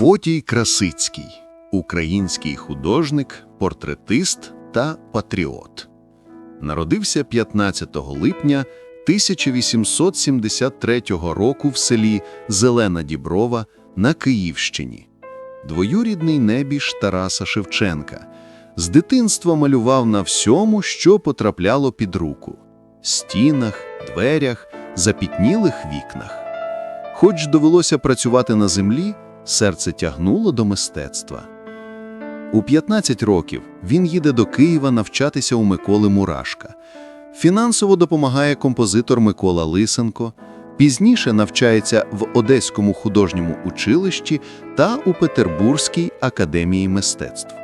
Фотій Красицький український художник, портретист та патріот. Народився 15 липня 1873 року в селі Зелена Діброва на Київщині. Двоюрідний небіж Тараса Шевченка. З дитинства малював на всьому, що потрапляло під руку – стінах, дверях, запітнілих вікнах. Хоч довелося працювати на землі, серце тягнуло до мистецтва. У 15 років він їде до Києва навчатися у Миколи Мурашка. Фінансово допомагає композитор Микола Лисенко, пізніше навчається в Одеському художньому училищі та у Петербурзькій академії мистецтв.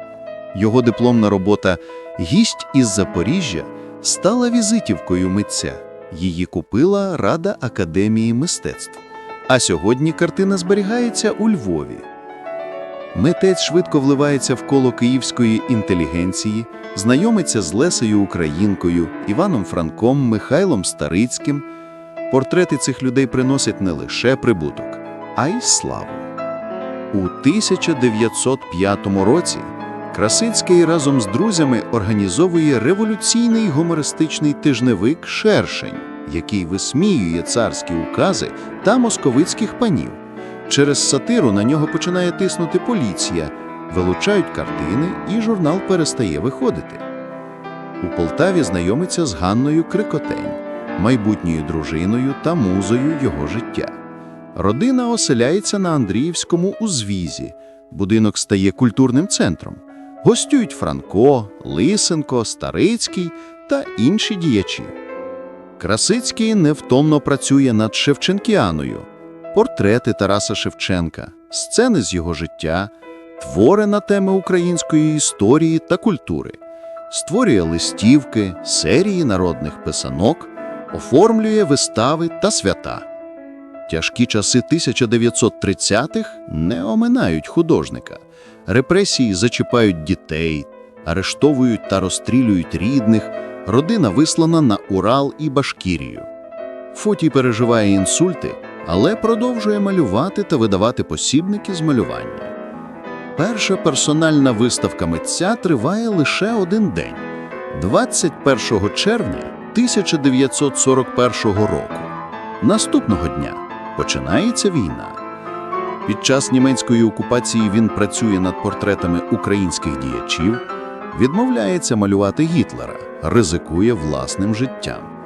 Його дипломна робота «Гість із Запоріжжя» стала візитівкою митця. Її купила Рада Академії мистецтв. А сьогодні картина зберігається у Львові. Митець швидко вливається в коло київської інтелігенції, знайомиться з Лесею Українкою, Іваном Франком, Михайлом Старицьким. Портрети цих людей приносять не лише прибуток, а й славу. У 1905 році Красицький разом з друзями організовує революційний гумористичний тижневик «Шершень», який висміює царські укази та московицьких панів. Через сатиру на нього починає тиснути поліція, вилучають картини, і журнал перестає виходити. У Полтаві знайомиться з Ганною Крикотень, майбутньою дружиною та музою його життя. Родина оселяється на Андріївському узвізі. Будинок стає культурним центром. Гостюють Франко, Лисенко, Старицький та інші діячі. Красицький невтомно працює над Шевченкіаною. Портрети Тараса Шевченка, сцени з його життя, твори на теми української історії та культури, створює листівки, серії народних писанок, оформлює вистави та свята. Тяжкі часи 1930-х не оминають художника. Репресії зачіпають дітей, арештовують та розстрілюють рідних, родина вислана на Урал і Башкірію. Фотій переживає інсульти, але продовжує малювати та видавати посібники з малювання. Перша персональна виставка митця триває лише один день – 21 червня 1941 року. Наступного дня починається війна. Під час німецької окупації він працює над портретами українських діячів, відмовляється малювати Гітлера, ризикує власним життям.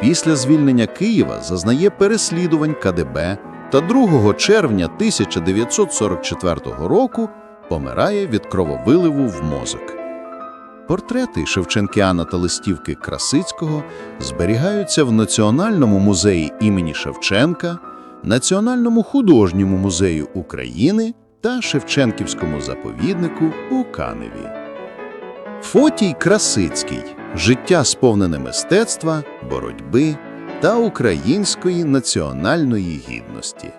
Після звільнення Києва зазнає переслідувань КДБ та 2 червня 1944 року помирає від крововиливу в мозок. Портрети Шевченкіана та листівки Красицького зберігаються в Національному музеї імені Шевченка, Національному художньому музею України та Шевченківському заповіднику у Каневі. Фотій Красицький життя сповнене мистецтва, боротьби та української національної гідності.